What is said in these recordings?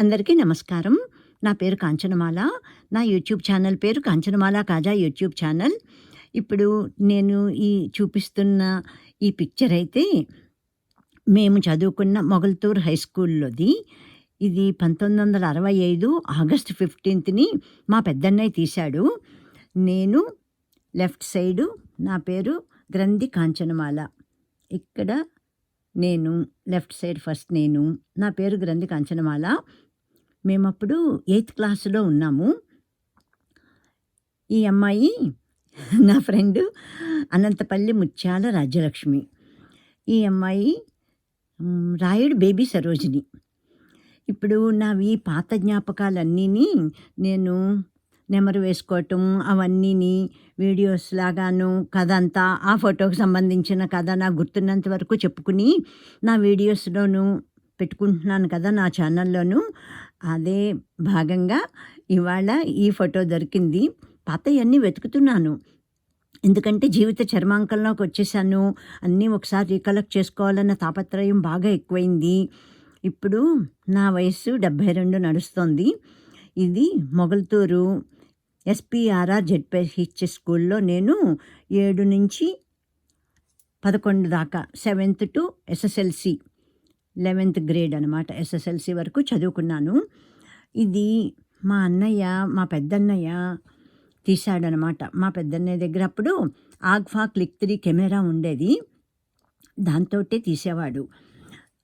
అందరికీ నమస్కారం. నా పేరు కాంచనమాల. నా యూట్యూబ్ ఛానల్ పేరు కాంచనమాల కాజా యూట్యూబ్ ఛానల్. ఇప్పుడు నేను ఈ చూపిస్తున్న ఈ పిక్చర్ అయితే మేము చదువుకున్న మొగల్తూర్ హై స్కూల్లోది. ఇది పంతొమ్మిది వందల అరవై ఐదు ఆగస్ట్ ఫిఫ్టీన్త్ని మా పెద్దన్నయ్య తీశాడు. నేను లెఫ్ట్ సైడు నా పేరు గ్రంథి కాంచనమాల. ఇక్కడ నేను లెఫ్ట్ సైడ్ ఫస్ట్ నేను. నా పేరు గ్రంథి కాంచనమాల. మేమప్పుడు ఎయిత్ క్లాసులో ఉన్నాము. ఈ అమ్మాయి నా ఫ్రెండ్ అనంతపల్లి ముత్యాల రాజ్యలక్ష్మి. ఈ అమ్మాయి రాయుడు బేబీ సరోజిని. ఇప్పుడు నావి పాత జ్ఞాపకాలన్నీ నేను నెమరు వేసుకోవటం అవన్నీని వీడియోస్ లాగాను కథ అంతా ఆ ఫోటోకి సంబంధించిన కథ నాకు గుర్తున్నంత వరకు చెప్పుకుని నా వీడియోస్లోను పెట్టుకుంటున్నాను కదా నా ఛానల్లోను. అదే భాగంగా ఇవాళ ఈ ఫోటో దొరికింది. పాతయన్నీ వెతుకుతున్నాను. ఎందుకంటే జీవిత చర్మాంకంలోకి వచ్చేసాను. అన్నీ ఒకసారి రీకలెక్ట్ చేసుకోవాలన్న తాపత్రయం బాగా ఎక్కువైంది. ఇప్పుడు నా వయస్సు డెబ్భై రెండు నడుస్తోంది. ఇది మొగల్తూరు ఎస్పీఆర్ఆర్ జెడ్పిహెచ్ స్కూల్లో నేను ఏడు నుంచి పదకొండు దాకా seventh to SSLC. Eleventh grade అనమాట ఎస్ఎస్ఎల్సి వరకు చదువుకున్నాను. ఇది మా అన్నయ్య మా పెద్దన్నయ్య తీశాడనమాట మా పెద్దన్నయ్య దగ్గర అప్పుడు ఆగ్ఫా క్లిక్ త్రీ కెమెరా ఉండేది. దాంతోటే తీసేవాడు.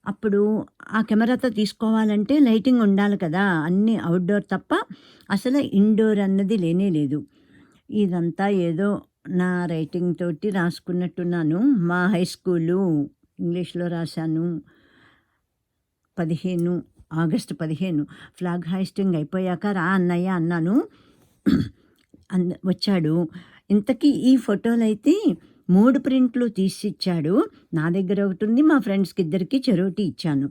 అప్పుడు ఆ కెమెరాతో తీసుకోవాలంటే లైటింగ్ ఉండాలి కదా అన్నీ అవుట్డోర్ తప్ప అసలు ఇండోర్ అన్నది లేనే లేదు. ఇదంతా ఏదో నా రైటింగ్ తోటి రాసుకున్నట్టున్నాను. మా హై స్కూలు ఇంగ్లీష్లో రాశాను. పదిహేను ఆగస్టు పదిహేను. ఫ్లాగ్ హాయిస్టింగ్ అయిపోయాక రా అన్నయ్య అన్నాను. అన్న వచ్చాడు. ఇంతకీ ఈ ఫోటోలు అయితే మూడు ప్రింట్లు తీసిచ్చాడు. నా దగ్గర ఒకటి ఉంది మా ఫ్రెండ్స్కి ఇద్దరికి చెరోటి ఇచ్చాను.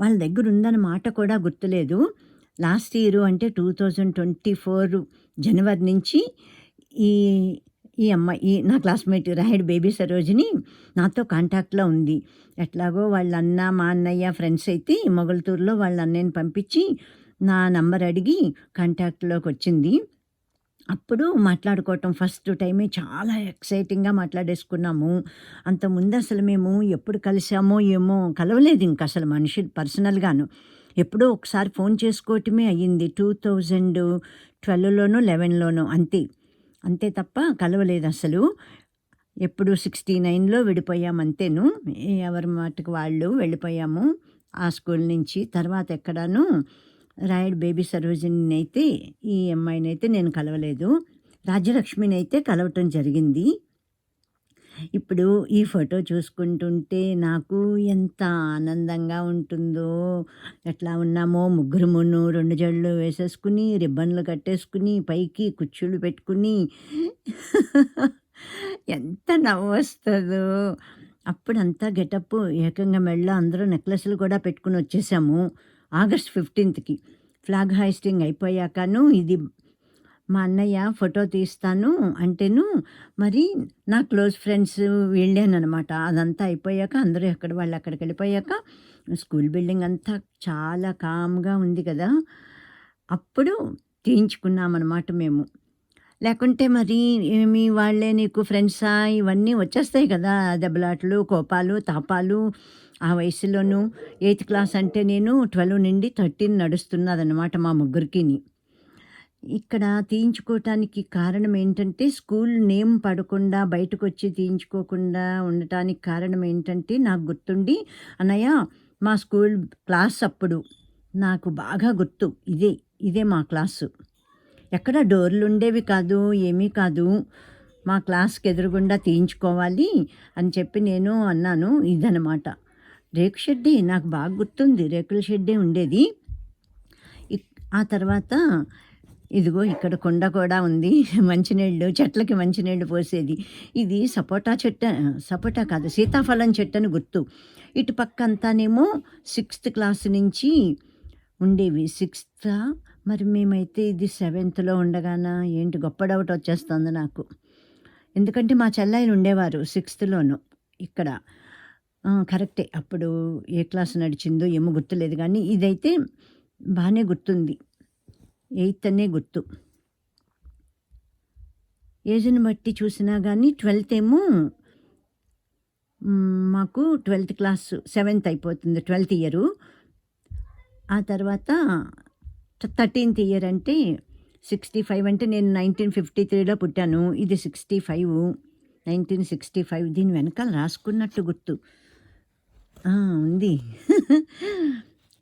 వాళ్ళ దగ్గర ఉందన్న మాట కూడా గుర్తులేదు. లాస్ట్ ఇయర్ అంటే టూ థౌజండ్ ట్వంటీ ఫోర్ జనవరి నుంచి ఈ ఈ అమ్మాయి ఈ నా క్లాస్మేట్ రాహిడ్ బేబీ సరోజిని నాతో కాంటాక్ట్లో ఉంది. ఎట్లాగో వాళ్ళ అన్న మా అన్నయ్య ఫ్రెండ్స్ అయితే మొగల్తూరులో వాళ్ళ అన్నయ్యని పంపించి నా నంబర్ అడిగి కాంటాక్ట్లోకి వచ్చింది. అప్పుడు మాట్లాడుకోవటం ఫస్ట్ టైమే చాలా ఎక్సైటింగ్గా మాట్లాడేసుకున్నాము. అంతకుముందు అసలు మేము ఎప్పుడు కలిసామో ఏమో కలవలేదు ఇంక అసలు మనిషి పర్సనల్గాను. ఎప్పుడో ఒకసారి ఫోన్ చేసుకోవటమే అయ్యింది. టూ థౌజండ్ ట్వెల్వ్లోనో లెవెన్లోనో అంతే. అంతే తప్ప కలవలేదు అసలు. ఎప్పుడు సిక్స్టీ నైన్లో విడిపోయాము అంతేను. ఎవరి మాటకు వాళ్ళు వెళ్ళిపోయాము. ఆ స్కూల్ నుంచి తర్వాత ఎక్కడాను రాయడ్ బేబీ సరోజిని అయితే ఈ అమ్మాయిని అయితే నేను కలవలేదు. రాజ్యలక్ష్మిని అయితే కలవటం జరిగింది. ఇప్పుడు ఈ ఫోటో చూసుకుంటుంటే నాకు ఎంత ఆనందంగా ఉంటుందో. ఎట్లా ఉన్నామో ముగ్గురు మున్ను రెండు జళ్ళు వేసేసుకుని రిబ్బన్లు కట్టేసుకుని పైకి కుచ్చుళ్ళు పెట్టుకుని. ఎంత నవ్వు వస్తుందో అప్పుడంతా గెటప్ ఏకంగా మెళ్ళ అందరూ నెక్లెస్లు కూడా పెట్టుకుని వచ్చేసాము. ఆగస్ట్ ఫిఫ్టీన్త్కి. ఫ్లాగ్ హాయిస్టింగ్ అయిపోయాకను ఇది మా అన్నయ్య ఫోటో తీస్తాను అంటేను మరి నా క్లోజ్ ఫ్రెండ్స్ వెళ్ళానమాట అదంతా అయిపోయాక అందరూ ఎక్కడ వాళ్ళు అక్కడికి వెళ్ళిపోయాక స్కూల్ బిల్డింగ్ అంతా చాలా కామ్గా ఉంది కదా. అప్పుడు తీయించుకున్నామన్నమాట మేము. లేకుంటే మరి ఏమి వాళ్ళే నీకు ఫ్రెండ్సా? ఇవన్నీ వచ్చేస్తాయి కదా దెబ్బలాటలు కోపాలు తాపాలు. ఆ వయసులోనూ ఎయిత్ క్లాస్ అంటే నేను ట్వెల్వ్ నుండి థర్టీన్ నడుస్తున్నదన్నమాట మా ముగ్గురికిని. ఇక్కడ తీయించుకోవటానికి కారణం ఏంటంటే స్కూల్ నేమ్ పడకుండా బయటకు వచ్చి తీయించుకోకుండా ఉండటానికి కారణం ఏంటంటే నాకు గుర్తుండి అన్నయ్య మా స్కూల్ క్లాస్ అప్పుడు నాకు బాగా గుర్తు. ఇదే ఇదే మా క్లాసు. ఎక్కడ డోర్లు ఉండేవి కాదు ఏమీ కాదు. మా క్లాస్కి ఎదురుగుండా తీయించుకోవాలి అని చెప్పి నేను అన్నాను ఇదనమాట. రేకు షెడ్డే నాకు బాగా గుర్తుంది. రేకుల షెడ్డే ఉండేది. ఆ తర్వాత ఇదిగో ఇక్కడ కుండ కూడా ఉంది. మంచినీళ్ళు చెట్లకి మంచినీళ్ళు పోసేది. ఇది సపోటా చెట్టు సపోటా కాదు సీతాఫలం చెట్టు అని గుర్తు. ఇటు పక్క అంతానేమో సిక్స్త్ క్లాస్ నుంచి ఉండేవి. సిక్స్త్ మరి మేమైతే ఇది సెవెంత్లో ఉండగానా ఏంటి గొప్ప డౌట్ వచ్చేస్తుంది నాకు. ఎందుకంటే మా చెల్లాయిలు ఉండేవారు సిక్స్త్లోను ఇక్కడ. కరెక్టే. అప్పుడు ఏ క్లాస్ నడిచిందో ఏమో గుర్తులేదు కానీ ఇదైతే బాగానే గుర్తుంది. ఎయిత్ అనే గుర్తు. ఏజ్ని బట్టి చూసినా కానీ ట్వెల్త్ ఏమో మాకు ట్వెల్త్ క్లాస్ సెవెంత్ అయిపోతుంది ట్వెల్త్ ఇయరు. ఆ తర్వాత థర్టీన్త్ ఇయర్ అంటే సిక్స్టీ ఫైవ్ అంటే నేను నైన్టీన్ ఫిఫ్టీ త్రీలో పుట్టాను. ఇది sixty five nineteen sixty five. దీని వెనకాల రాసుకున్నట్టు గుర్తు. ఉంది.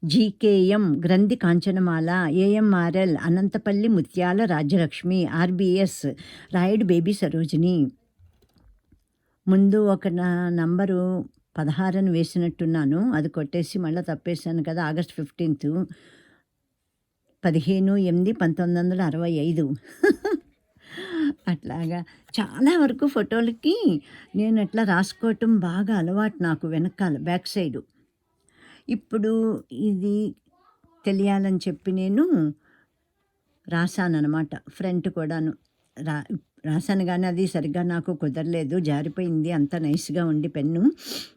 జీకేఎం, గ్రంథి Kanchanamala, AMRL, Anantapalli Mutyala Rajyalakshmi, RBS, Rayudu Baby Sarojini. ముందు ఒక నా నంబరు పదహారును వేసినట్టున్నాను. అది కొట్టేసి మళ్ళీ తప్పేశాను కదా! ఆగస్ట్ 15థ్ 15/8/1965 అట్లాగా చాలా వరకు ఫోటోలకి నేను అట్లా రాసుకోవటం బాగా అలవాటు నాకు వెనకాల బ్యాక్ సైడు. ఇప్పుడు ఇది తెలియాలని చెప్పి నేను రాసాననమాట. ఫ్రంట్ కూడాను. రా రాశాను కానీ అది సరిగ్గా నాకు కుదరలేదు. జారిపోయింది. అంత నైస్‌గా ఉండి పెన్ను.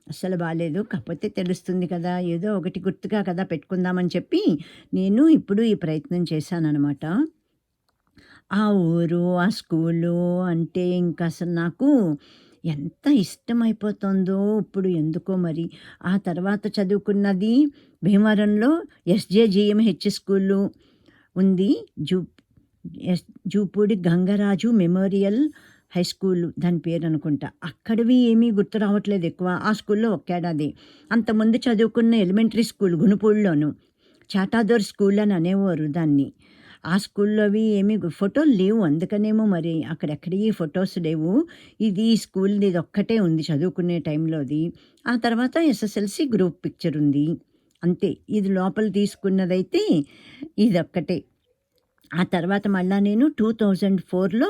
అస్సలు బాగాలేదు కాకపోతే తెలుస్తుంది కదా! ఏదో ఒకటి గుర్తుగా కదా పెట్టుకుందామని చెప్పి నేను ఇప్పుడు ఈ ప్రయత్నం చేశాననమాట. ఆ ఊరు, ఆ స్కూలు అంటే ఇంకా అసలు నాకు ఎంత ఇష్టమైపోతుందో ఇప్పుడు ఎందుకో మరి. ఆ తర్వాత చదువుకున్నది భీమవరంలో ఎస్జేజిఎంహెచ్ స్కూలు ఉంది. జూ yes Jupudi Gangaraju memorial high school దాని పేరు అనుకుంటా అక్కడవి ఏమీ గుర్తు రావట్లేదు ఎక్కువ. ఆ స్కూల్లో ఒక్కేడాది. అంతకుముందు చదువుకున్న ఎలిమెంటరీ స్కూల్ గునుపూడిలోను. చాటాదోర్ స్కూల్ అని అనేవారు దాన్ని. ఆ స్కూల్లో అవి ఏమి ఫోటోలు లేవు. అందుకనేమో మరి అక్కడెక్కడియి ఫొటోస్ లేవు. ఇది స్కూల్‌ది ఒక్కటే ఉంది చదువుకునే టైంలోది. ఆ తర్వాత ఎస్ఎస్ఎల్సి గ్రూప్ పిక్చర్ ఉంది. అంతే. ఇది లోపల తీసుకున్నదైతే ఇదొక్కటే. ఆ తర్వాత మళ్ళా నేను 2004లో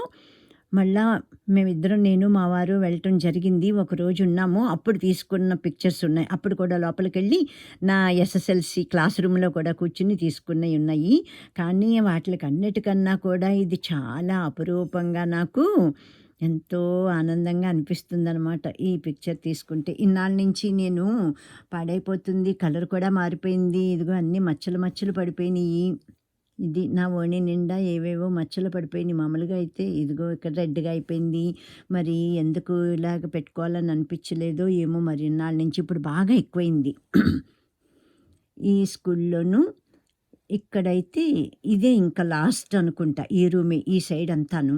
మళ్ళా మేమిద్దరం నేను, మా వారు వెళ్ళటం జరిగింది. ఒకరోజు ఉన్నాము. అప్పుడు తీసుకున్న పిక్చర్స్ ఉన్నాయి. అప్పుడు కూడా లోపలికెళ్ళి నా ఎస్ఎస్ఎల్సి క్లాస్ రూమ్‌లో కూడా కూర్చుని తీసుకున్నవి ఉన్నాయి. కానీ వాటికి అన్నిటికన్నా కూడా ఇది చాలా అపురూపంగా నాకు ఎంతో ఆనందంగా అనిపిస్తుందనమాట. ఈ పిక్చర్ తీసుకుంటే. ఇన్నాళ్ళ నుంచి నేను పాడైపోతుంది. కలర్ కూడా మారిపోయింది. ఇదిగో అన్ని మచ్చలు మచ్చలు పడిపోయినాయి ఇది నా ఓణి నిండా ఏవేవో మచ్చలు పడిపోయింది మామూలుగా అయితే ఇదిగో ఇక్కడ రెడ్‌గా అయిపోయింది. మరి ఎందుకు ఇలాగ పెట్టుకోవాలని అనిపించలేదో ఏమో మరి ఇన్నాళ్ళ నుంచి ఇప్పుడు బాగా ఎక్కువైంది. ఈ స్కూల్లోనూ ఇక్కడైతే ఇదే ఇంకా లాస్ట్ అనుకుంటా. ఈ రూమే. ఈ సైడ్ అంతాను.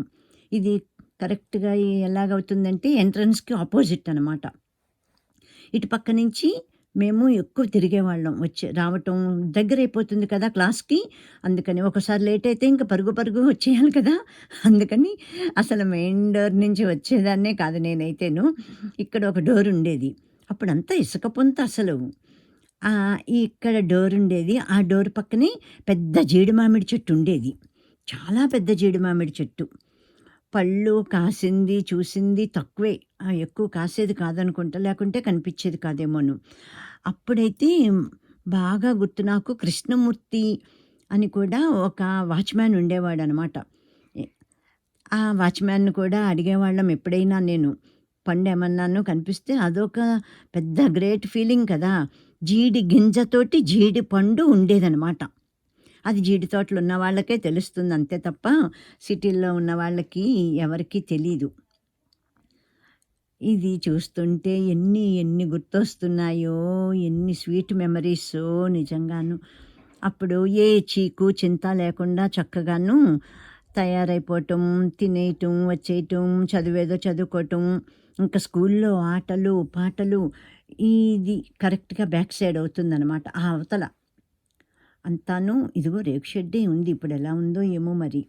ఇది కరెక్ట్‌గా ఎలాగవుతుందంటే ఎంట్రన్స్‌కి ఆపోజిట్ అనమాట. ఇటు పక్క నుంచి మేము ఎక్కువ తిరిగేవాళ్ళం. వచ్చి రావటం దగ్గర అయిపోతుంది కదా క్లాస్‌కి. అందుకని ఒకసారి లేట్ అయితే ఇంక పరుగు పరుగు వచ్చేయాలి కదా! అందుకని అసలు మెయిన్ డోర్ నుంచి వచ్చేదాన్నే కాదు నేనైతేను. ఇక్కడ ఒక డోర్ ఉండేది. అప్పుడంతా ఇసుక పొంత అసలు. ఇక్కడ డోర్ ఉండేది. ఆ డోర్ పక్కనే పెద్ద జీడి మామిడి చెట్టు ఉండేది. చాలా పెద్ద జీడి మామిడి చెట్టు. పళ్ళు కాసింది, చూసింది తక్కువే. ఎక్కువ కాసేది కాదనుకుంటా. లేకుంటే కనిపించేది కాదేమోను. అప్పుడైతే బాగా గుర్తు నాకు కృష్ణమూర్తి అని కూడా ఒక వాచ్‌మ్యాన్ ఉండేవాడనమాట. అనమాట ఆ వాచ్‌మ్యాన్‌ని కూడా అడిగేవాళ్ళం ఎప్పుడైనా నేను. పండు ఏమన్నాను కనిపిస్తే అదొక పెద్ద గ్రేట్ ఫీలింగ్ కదా! జీడి గింజతోటి జీడి పండు ఉండేదనమాట. అది జీడి తోటలు ఉన్న వాళ్ళకే తెలుస్తుంది అంతే తప్ప సిటీల్లో ఉన్న వాళ్ళకి ఎవరికీ తెలీదు. ఇది చూస్తుంటే ఎన్ని ఎన్ని గుర్తొస్తున్నాయో, ఎన్ని స్వీట్ మెమరీసో నిజంగాను. అప్పుడు ఏ చీకు, చింత లేకుండా చక్కగాను తయారైపోవటం, తినేయటం, వచ్చేయటం, చదివేదో చదువుకోవటం. ఇంకా స్కూల్లో ఆటలు, పాటలు ఇది కరెక్ట్‌గా బ్యాక్ సైడ్ అవుతుందనమాట. ఆ అవతల. అంతాను ఇదిగో రేకు షెడ్డే ఉంది. ఇప్పుడెలా ఉందో ఏమో మరి.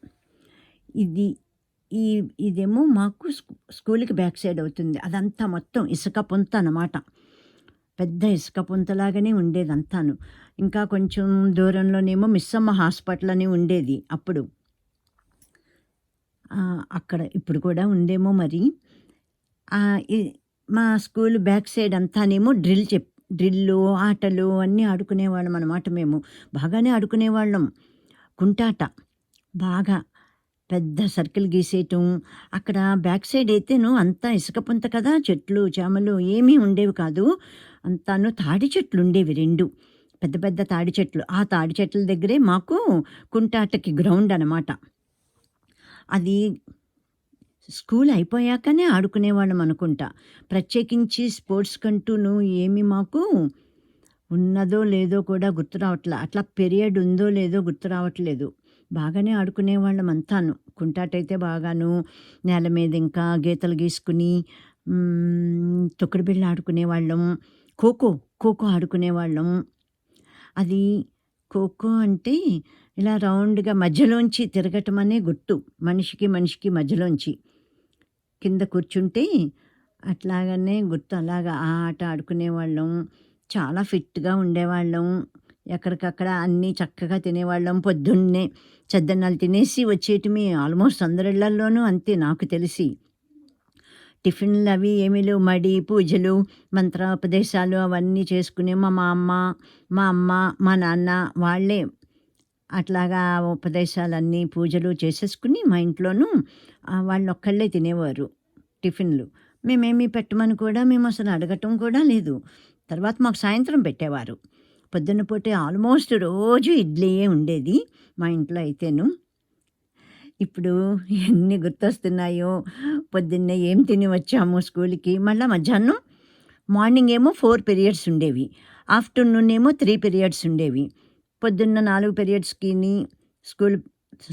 ఇది ఈ ఇదేమో మాకు స్కూ బ్యాక్ సైడ్ అవుతుంది. అదంతా మొత్తం ఇసుక పొంత అనమాట. పెద్ద ఇసుక పుంతలాగానే ఉండేదంతాను. ఇంకా కొంచెం దూరంలోనేమో మిస్సమ్మ హాస్పిటల్ అని ఉండేది అప్పుడు. అక్కడ ఇప్పుడు కూడా ఉందేమో మరి. మా స్కూల్ బ్యాక్ సైడ్ అంతానేమో డ్రిల్ చెప్ డ్రిల్లు, ఆటలు అన్నీ ఆడుకునేవాళ్ళం అనమాట మేము. బాగానే ఆడుకునేవాళ్ళం. కుంటాట బాగా. పెద్ద సర్కిల్ గీసేయటం. అక్కడ బ్యాక్ సైడ్ అయితేను అంతా ఇసుక పొంత కదా! చెట్లు, చేమలు ఏమీ ఉండేవి కాదు. అంతాను తాడి చెట్లు ఉండేవి రెండు పెద్ద పెద్ద తాడి చెట్లు. ఆ తాడి చెట్ల దగ్గరే మాకు కుంటాటకి గ్రౌండ్ అనమాట. అది స్కూల్ అయిపోయాకనే ఆడుకునేవాళ్ళం అనుకుంటా. ప్రత్యేకించి స్పోర్ట్స్‌కంటూను ఏమి మాకు ఉన్నదో లేదో కూడా గుర్తు రావట్లే అట్లా పీరియడ్ ఉందో లేదో గుర్తు రావట్లేదు. బాగానే ఆడుకునేవాళ్ళం అంతాను. కుంటాటైతే బాగాను నేల మీద ఇంకా గీతలు గీసుకుని తొక్కుడు బిళ్ళ ఆడుకునేవాళ్ళం. ఖోఖో, ఖోఖో ఆడుకునేవాళ్ళం. అది ఖోఖో అంటే ఇలా రౌండ్‌గా మధ్యలోంచి తిరగటం అనే గుర్తు. మనిషికి, మనిషికి మధ్యలోంచి. కింద కూర్చుంటే అట్లాగనే గుర్తు. అలాగా ఆ ఆట ఆడుకునేవాళ్ళం. చాలా ఫిట్‌గా ఉండేవాళ్ళం. ఎక్కడికక్కడ అన్నీ చక్కగా తినేవాళ్ళం. పొద్దున్నే చద్దన్నాలు తినేసి వచ్చేటివి ఆల్మోస్ట్ అందరిళ్ళల్లోనూ అంతే నాకు తెలిసి. టిఫిన్‌లు అవి ఏమిలు మడి, పూజలు, మంత్రోపదేశాలు అవన్నీ చేసుకునే మా అమ్మ మా అమ్మ, మా నాన్న వాళ్ళే అట్లాగా ఉపదేశాలన్నీ పూజలు చేసేసుకుని మా ఇంట్లోనూ వాళ్ళు ఒక్కళ్ళే తినేవారు టిఫిన్‌లు. మేమేమి పెట్టమని కూడా మేము అసలు అడగటం కూడా లేదు. తర్వాత మాకు సాయంత్రం పెట్టేవారు. పొద్దున్న పూటే ఆల్మోస్ట్ రోజు ఇడ్లీయే ఉండేది మా ఇంట్లో అయితేను. ఇప్పుడు ఎన్ని గుర్తొస్తున్నాయో. పొద్దున్నే ఏం తిని వచ్చాము స్కూల్‌కి. మళ్ళీ మధ్యాహ్నం మార్నింగ్ ఏమో ఫోర్ పీరియడ్స్ ఉండేవి. ఆఫ్టర్‌నూన్ ఏమో త్రీ పీరియడ్స్ ఉండేవి. పొద్దున్న నాలుగు పీరియడ్స్‌కిని స్కూల్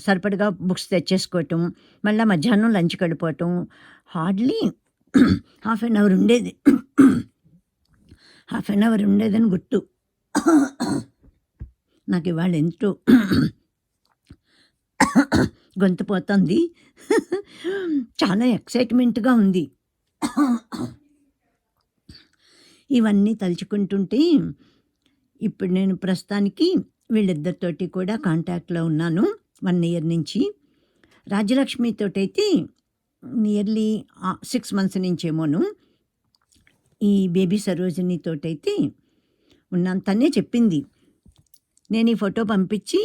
సరిపడగా బుక్స్ తెచ్చేసుకోవటం. మళ్ళీ మధ్యాహ్నం లంచ్ వెళ్ళిపోవటం. హార్డ్‌లీ హాఫ్ అన్ అవర్ ఉండేది. హాఫ్ అన్ అవర్ ఉండేదని గుర్తు. నాకు ఇవాళ ఎంతో గొంతు పోతోంది. చాలా ఎక్సైట్‌మెంట్‌గా ఉంది. ఇవన్నీ తలుచుకుంటుంటే ఇప్పుడు నేను ప్రస్తుతానికి వీళ్ళిద్దరితోటి కూడా కాంటాక్ట్‌లో ఉన్నాను. వన్ ఇయర్ నుంచి. రాజ్యలక్ష్మితోటైతే నియర్లీ సిక్స్ మంత్స్ నుంచేమోను. ఈ బేబీ సరోజినితోటైతే ఉన్నంతనే చెప్పింది. నేను ఈ ఫోటో పంపించి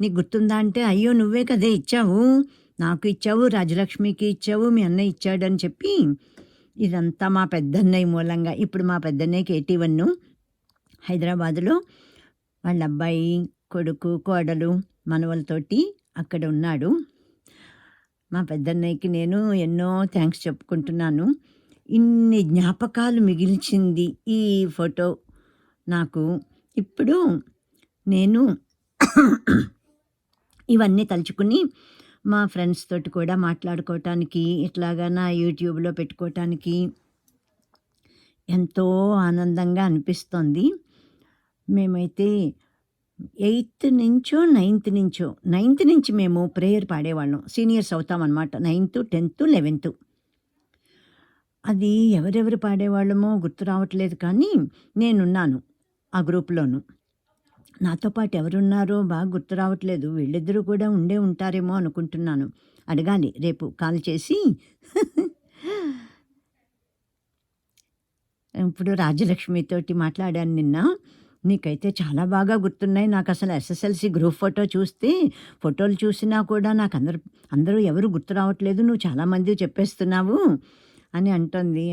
నీకు గుర్తుందా అంటే, అయ్యో! నువ్వే కదే ఇచ్చావు. నాకు ఇచ్చావు, రాజలక్ష్మికి ఇచ్చావు, మీ అన్నయ్య ఇచ్చాడని చెప్పి ఇదంతా మా పెద్దన్నయ్య మూలంగా. ఇప్పుడు మా పెద్దన్నయ్యకి 81 హైదరాబాద్‌లో వాళ్ళ అబ్బాయి, కొడుకు, కోడలు, మనవలతోటి అక్కడ ఉన్నాడు. మా పెద్దన్నయ్యకి నేను ఎన్నో థ్యాంక్స్ చెప్పుకుంటున్నాను. ఇన్ని జ్ఞాపకాలు మిగిల్చింది ఈ ఫోటో నాకు. ఇప్పుడు నేను ఇవన్నీ తలుచుకుని మా ఫ్రెండ్స్ తోటి కూడా మాట్లాడుకోవటానికి, ఇట్లాగా నా యూట్యూబ్‌లో పెట్టుకోవటానికి ఎంతో ఆనందంగా అనిపిస్తోంది. మేమైతే ఎయిత్ నుంచో, నైన్త్ నుంచో, నైన్త్ నుంచి మేము ప్రేయర్ పాడేవాళ్ళం. సీనియర్స్ అవుతామన్నమాట నైన్త్, 10థ్, 11థ్. అది ఎవరెవరు పాడేవాళ్ళమో గుర్తు రావట్లేదు కానీ నేనున్నాను ఆ గ్రూప్‌లోను. నాతో పాటు ఎవరున్నారో బాగా గుర్తు రావట్లేదు. వీళ్ళిద్దరూ కూడా ఉండే ఉంటారేమో అనుకుంటున్నాను. అడగాలి రేపు కాల్ చేసి. ఇప్పుడు రాజలక్ష్మితోటి మాట్లాడాను నిన్న. నీకైతే చాలా బాగా గుర్తున్నాయి. నాకు అసలు ఎస్ఎస్ఎల్సి గ్రూప్ ఫోటో చూస్తే ఫోటోలు చూసినా కూడా నాకు అందరు అందరూ ఎవరు గుర్తు రావట్లేదు. నువ్వు చాలామంది చెప్పేస్తున్నావు అని అంటుంది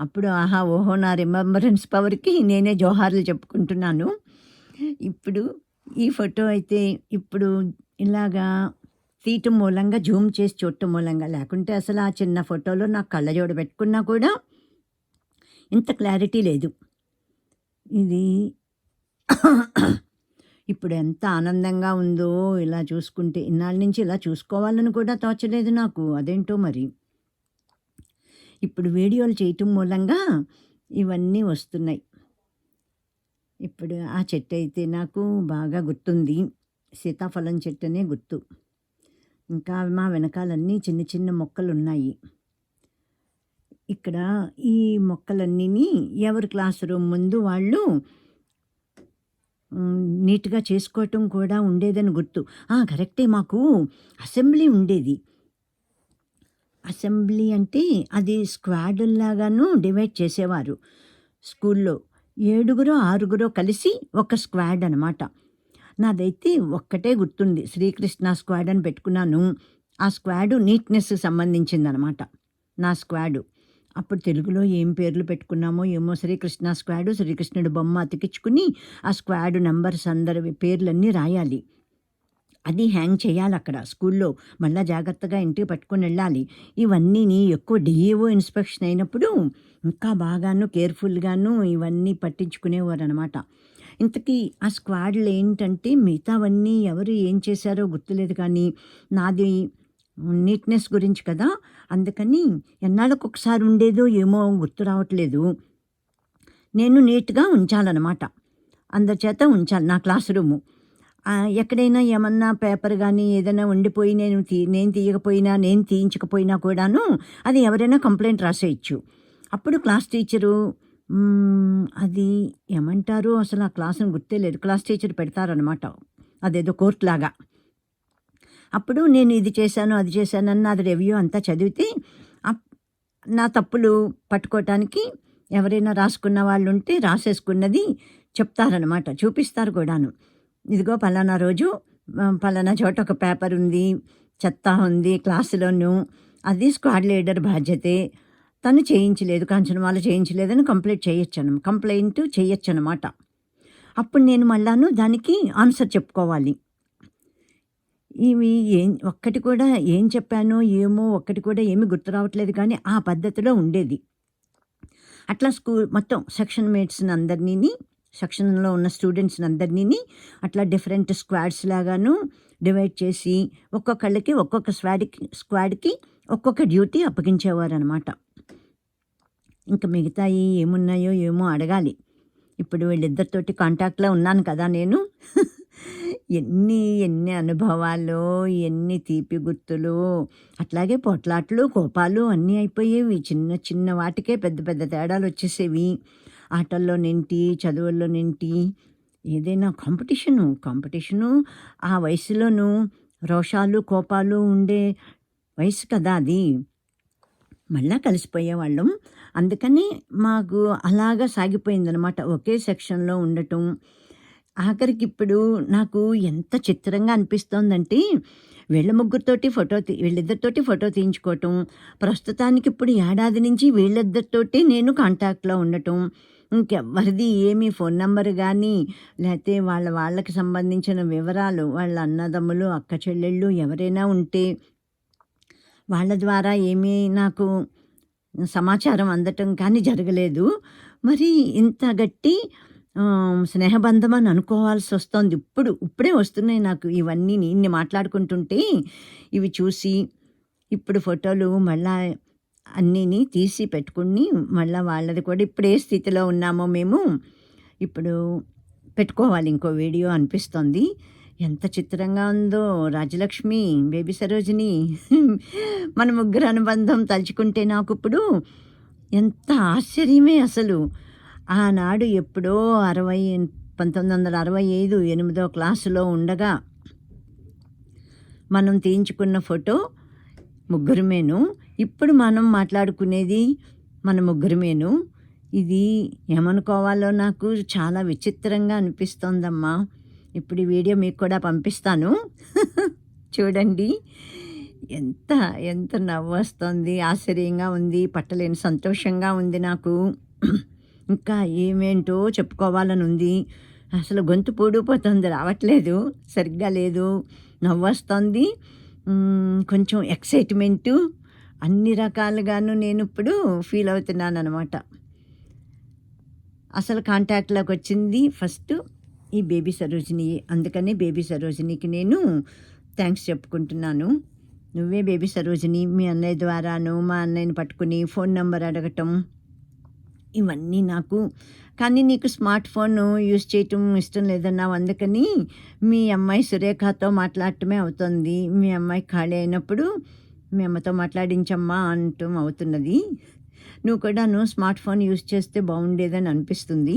అప్పుడు ఆహా! ఓహో! నా రిమెంబరెన్స్ పవర్‌కి నేనే జోహార్లు చెప్పుకుంటున్నాను. ఇప్పుడు ఈ ఫోటో అయితే ఇప్పుడు ఇలాగా తీయటం మూలంగా జూమ్ చేసి చూడటం మూలంగా లేకుంటే అసలు ఆ చిన్న ఫోటోలో నాకు కళ్ళజోడు పెట్టుకున్నా కూడా ఇంత క్లారిటీ లేదు. ఇది ఇప్పుడు ఎంత ఆనందంగా ఉందో ఇలా చూసుకుంటే. ఇన్నాళ్ళ నుంచి ఇలా చూసుకోవాలని కూడా తోచలేదు నాకు. అదేంటో మరి. ఇప్పుడు వీడియోలు చేయటం మూలంగా ఇవన్నీ వస్తున్నాయి. ఇప్పుడు ఆ చెట్టు అయితే నాకు బాగా గుర్తుంది. సీతాఫలం చెట్టునే గుర్తు. ఇంకా మా వెనకాలన్నీ చిన్న చిన్న మొక్కలు ఉన్నాయి ఇక్కడ ఈ మొక్కలన్నీని ఎవరి క్లాస్ రూమ్ ముందు వాళ్ళు నీట్‌గా చేసుకోవటం కూడా ఉండేదని గుర్తు. కరెక్టే మాకు అసెంబ్లీ ఉండేది. అసెంబ్లీ అంటే అది స్క్వాడుల్లాగాను డివైడ్ చేసేవారు స్కూల్లో. ఏడుగురో, ఆరుగురో కలిసి ఒక స్క్వాడ్ అనమాట. నాదైతే ఒక్కటే గుర్తుంది. శ్రీకృష్ణ స్క్వాడ్ అని పెట్టుకున్నాను. ఆ స్క్వాడు సంబంధించింది సంబంధించిందనమాట. నా స్క్వాడు. అప్పుడు తెలుగులో ఏం పేర్లు పెట్టుకున్నామో ఏమో శ్రీకృష్ణ స్క్వాడు శ్రీకృష్ణుడు బొమ్మ అతికించుకుని ఆ స్క్వాడ్ నంబర్స్ అందరి పేర్లన్నీ రాయాలి. అది హ్యాంగ్ చేయాలి అక్కడ స్కూల్లో. మళ్ళీ జాగ్రత్తగా ఇంటికి పట్టుకొని వెళ్ళాలి. ఇవన్నీని ఎక్కువ డిఏఓ ఇన్స్పెక్షన్ అయినప్పుడు ఇంకా బాగాను కేర్ఫుల్గాను ఇవన్నీ పట్టించుకునేవారు అనమాట ఇంతకీ ఆ స్క్వాడ్లు ఏంటంటే మిగతావన్నీ ఎవరు ఏం చేశారో గుర్తులేదు కానీ నాది నీట్నెస్ గురించి కదా? అందుకని ఎన్నాళ్ళకు ఒకసారి ఉండేదో ఏమో గుర్తు రావట్లేదు. నేను నీట్గా ఉంచాలన్నమాట. అందరి చేత ఉంచాలి నా క్లాస్ రూము. ఎక్కడైనా ఏమన్నా పేపర్ కానీ ఏదైనా ఉండిపోయి నేను తీ నేను తీయకపోయినా నేను తీయించకపోయినా కూడాను అది ఎవరైనా కంప్లైంట్ రాసేయచ్చు. అప్పుడు క్లాస్ టీచరు అది ఏమంటారు? అసలు ఆ క్లాసును గుర్తే లేదు. క్లాస్ టీచర్ పెడతారనమాట అదేదో కోర్టు లాగా అప్పుడు నేను ఇది చేశాను అది చేశాను అన్న అది రివ్యూ అంతా చదివితే నా తప్పులు పట్టుకోవటానికి ఎవరైనా రాసుకున్న వాళ్ళు ఉంటే రాసేసుకున్నది చెప్తారనమాట చూపిస్తారు కూడాను. ఇదిగో పలానా రోజు పలానా చోట ఒక పేపర్ ఉంది చెత్త ఉంది క్లాసులోను అది స్క్వాడ్ లీడర్ బాధ్యతే తను చేయించలేదు కాంచన వాళ్ళు చేయించలేదని కంప్లైంట్ చేయొచ్చను కంప్లైంట్ చేయొచ్చు అనమాట అప్పుడు నేను మళ్ళాను దానికి ఆన్సర్ చెప్పుకోవాలి. ఇవి ఏం ఒక్కటి కూడా ఏం చెప్పానో ఏమో ఒక్కటి కూడా ఏమీ గుర్తు రావట్లేదు కానీ ఆ పద్ధతిలో ఉండేది. అట్లా స్కూల్ మొత్తం సెక్షన్ మేట్స్ని అందరినీ సెక్షన్లో ఉన్న స్టూడెంట్స్ని అందరినీ అట్లా డిఫరెంట్ స్క్వాడ్స్ లాగాను డివైడ్ చేసి ఒక్కొక్కళ్ళకి ఒక్కొక్క స్క్వాడ్కి స్క్వాడ్కి ఒక్కొక్క డ్యూటీ అప్పగించేవారు అనమాట ఇంకా మిగతాయి ఏమున్నాయో ఏమో అడగాలి. ఇప్పుడు వీళ్ళిద్దరితోటి కాంటాక్ట్లో ఉన్నాను కదా నేను. ఎన్ని ఎన్ని అనుభవాలు ఎన్ని తీపి గుర్తులు అట్లాగే పొట్లాట్లు కోపాలు అన్నీ అయిపోయేవి. చిన్న చిన్న వాటికే పెద్ద పెద్ద తేడాలు వచ్చేసేవి. ఆటల్లో నింటి చదువుల్లో నింటి ఏదైనా కాంపిటీషను కాంపిటీషను ఆ వయసులోనూ రోషాలు కోపాలు ఉండే వయసు కదా అది. మళ్ళా కలిసిపోయేవాళ్ళం. అందుకని మాకు అలాగా సాగిపోయిందనమాట. ఒకే సెక్షన్లో ఉండటం. ఆఖరికి ఇప్పుడు నాకు ఎంత చిత్రంగా అనిపిస్తోందంటే వీళ్ళ ముగ్గురితోటి ఫోటో తీ వీళ్ళిద్దరితోటి ఫోటో తీయించుకోవటం ప్రస్తుతానికి ఇప్పుడు ఏడాది నుంచి వీళ్ళిద్దరితోటి నేను కాంటాక్ట్లో ఉండటం ఇంకెవ్వరిది ఏమి ఫోన్ నెంబర్ కానీ లేకపోతే వాళ్ళ వాళ్ళకి సంబంధించిన వివరాలు వాళ్ళ అన్నదమ్ములు అక్క చెల్లెళ్ళు ఎవరైనా ఉంటే వాళ్ళ ద్వారా ఏమీ నాకు సమాచారం అందటం కానీ జరగలేదు. మరి ఇంత గట్టి స్నేహబంధం అని అనుకోవాల్సి వస్తుంది ఇప్పుడు ఇప్పుడే వస్తున్నాయి నాకు ఇవన్నీ. ఇన్ని మాట్లాడుకుంటుంటే ఇవి చూసి ఇప్పుడు ఫోటోలు మళ్ళా అన్నీని తీసి పెట్టుకుని మళ్ళీ వాళ్ళది కూడా ఇప్పుడు ఏ స్థితిలో ఉన్నామో మేము. ఇప్పుడు పెట్టుకోవాలి ఇంకో వీడియో అనిపిస్తుంది. ఎంత చిత్రంగా ఉందో రాజలక్ష్మి బేబీ సరోజిని మన ముగ్గురు అనుబంధం తలుచుకుంటే నాకు ఇప్పుడు ఎంత ఆశ్చర్యమే అసలు. ఆనాడు ఎప్పుడో అరవై పంతొమ్మిది వందల అరవై ఐదు ఎనిమిదో క్లాసులో ఉండగా మనం తీయించుకున్న ఫోటో ముగ్గురమేను ఇప్పుడు మనం మాట్లాడుకునేది మన ముగ్గురమేను ఇది ఏమనుకోవాలో నాకు చాలా విచిత్రంగా అనిపిస్తోందమ్మా. ఇప్పుడు ఈ వీడియో మీకు కూడా పంపిస్తాను. చూడండి. ఎంత ఎంత నవ్వు వస్తుంది. ఆశ్చర్యంగా ఉంది. పట్టలేని సంతోషంగా ఉంది నాకు. ఇంకా ఏమేంటో చెప్పుకోవాలని ఉంది అసలు గొంతు పూడిపోతుంది రావట్లేదు సరిగ్గా లేదు నవ్వొస్తుంది. కొంచెం ఎక్సైట్మెంటు అన్ని రకాలుగాను నేను ఇప్పుడు ఫీల్ అవుతున్నాను అనమాట అసలు కాంటాక్ట్లోకి వచ్చింది ఫస్ట్ ఈ బేబీ సరోజిని. అందుకనే బేబీ సరోజినికి నేను థ్యాంక్స్ చెప్పుకుంటున్నాను. నువ్వే బేబీ సరోజిని మీ అన్నయ్య ద్వారాను మా అన్నయ్యని పట్టుకుని ఫోన్ నెంబర్ అడగటం ఇవన్నీ నాకు. కానీ నీకు స్మార్ట్ ఫోన్ యూజ్ చేయటం ఇష్టం లేదన్నావు అందుకని మీ అమ్మాయి సురేఖతో మాట్లాడటమే అవుతుంది. మీ అమ్మాయి ఖాళీ అయినప్పుడు మీ అమ్మతో మాట్లాడించమ్మా అంటూ అవుతున్నది. నువ్వు కూడా నువ్వు స్మార్ట్ ఫోన్ యూజ్ చేస్తే బాగుండేదని అనిపిస్తుంది.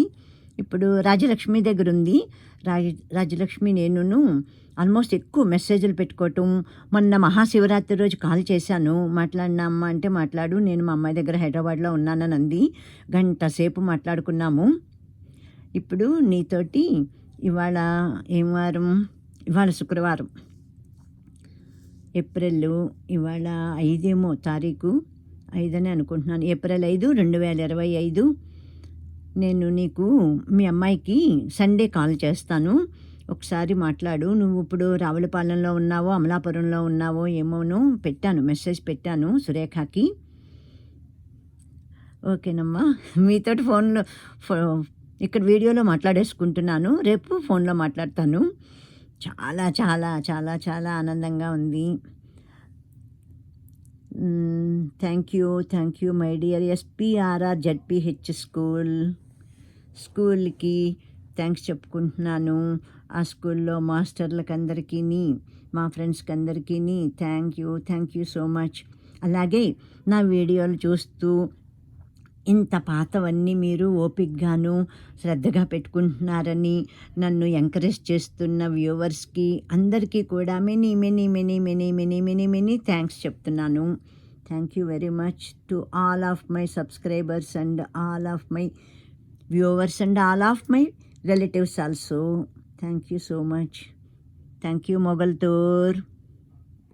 ఇప్పుడు రాజలక్ష్మి దగ్గర ఉంది రాజ రాజలక్ష్మి నేనును ఆల్మోస్ట్ ఎక్కువ మెసేజ్లు పెట్టుకోవటం మొన్న మహాశివరాత్రి రోజు కాల్ చేశాను. మాట్లాడిన అమ్మ అంటే మాట్లాడు నేను మా అమ్మాయి దగ్గర హైదరాబాద్లో ఉన్నానని అంది. గంట సేపు మాట్లాడుకున్నాము. ఇప్పుడు నీతోటి ఇవాళ ఏం వారం? ఇవాళ శుక్రవారం. ఏప్రిల్ ఇవాళ ఐదేమో తారీఖు. ఐదని అనుకుంటున్నాను. ఏప్రిల్ ఐదు రెండు వేల ఇరవై ఐదు. నేను నీకు మీ అమ్మాయికి సండే కాల్ చేస్తాను. ఒకసారి మాట్లాడు. నువ్వు ఇప్పుడు రావులపాలెంలో ఉన్నావో అమలాపురంలో ఉన్నావో ఏమోనో పెట్టాను. మెసేజ్ పెట్టాను సురేఖకి. ఓకేనమ్మా. మీతోటి ఫోన్లో ఫో ఇక్కడ వీడియోలో మాట్లాడేసుకుంటున్నాను. రేపు ఫోన్లో మాట్లాడతాను. చాలా చాలా చాలా చాలా ఆనందంగా ఉంది. Thank you thank you my dear SPRR ZPH school. స్కూల్కి థ్యాంక్స్ చెప్పుకుంటున్నాను. ఆ స్కూల్లో మాస్టర్లకు అందరికీ మా ఫ్రెండ్స్కి అందరికీ thank you thank you so much. అలాగే నా వీడియోలు చూస్తూ ఇంత పాతవన్నీ మీరు ఓపిక్గాను శ్రద్ధగా పెట్టుకుంటున్నారని నన్ను ఎంకరేజ్ చేస్తున్న వ్యూవర్స్కి అందరికీ కూడా many many many many many many many thanks చెప్తున్నాను. Thank you very much to all of my subscribers and all of my viewers and all of my relatives also. Thank you so much. Thank you, Moghaltur.